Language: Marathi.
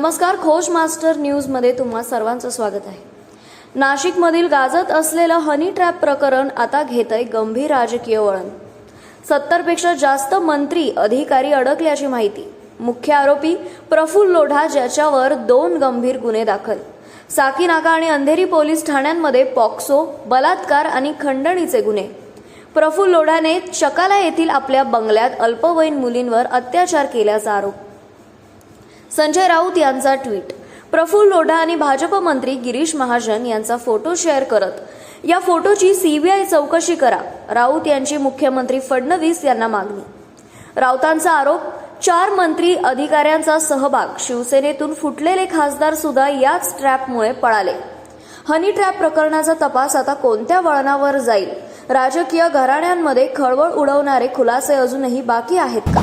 नमस्कार खोज मास्टर न्यूजमध्ये तुम्हा सर्वांचं स्वागत आहे. नाशिकमधील गाजत असलेलं हनी ट्रॅप प्रकरण आता घेतंय गंभीर राजकीय वळण. सत्तरपेक्षा जास्त मंत्री अधिकारी अडकल्याची माहिती. मुख्य आरोपी प्रफुल्ल लोढा ज्याच्यावर दोन गंभीर गुन्हे दाखल. साकीनाका आणि अंधेरी पोलीस ठाण्यांमध्ये पॉक्सो बलात्कार आणि खंडणीचे गुन्हे. प्रफुल्ल लोढाने चकाला येथील आपल्या बंगल्यात अल्पवयीन मुलींवर अत्याचार केल्याचा आरोप. संजय राऊत यांचा ट्विट. प्रफुल्ल लोढा आणि भाजप मंत्री गिरीश महाजन यांचा फोटो शेअर करत या फोटोची सीबीआय चौकशी करा राऊत यांची मुख्यमंत्री फडणवीस यांना मागणी. राऊतांचा आरोप चार मंत्री अधिकाऱ्यांचा सहभाग शिवसेनेतून फुटलेले खासदार सुद्धा याच ट्रॅपमुळे पळाले. हनी ट्रॅप प्रकरणाचा तपास आता कोणत्या वळणावर जाईल? राजकीय घराण्यांमध्ये खळबळ उडवणारे खुलासे अजूनही बाकी आहेत का?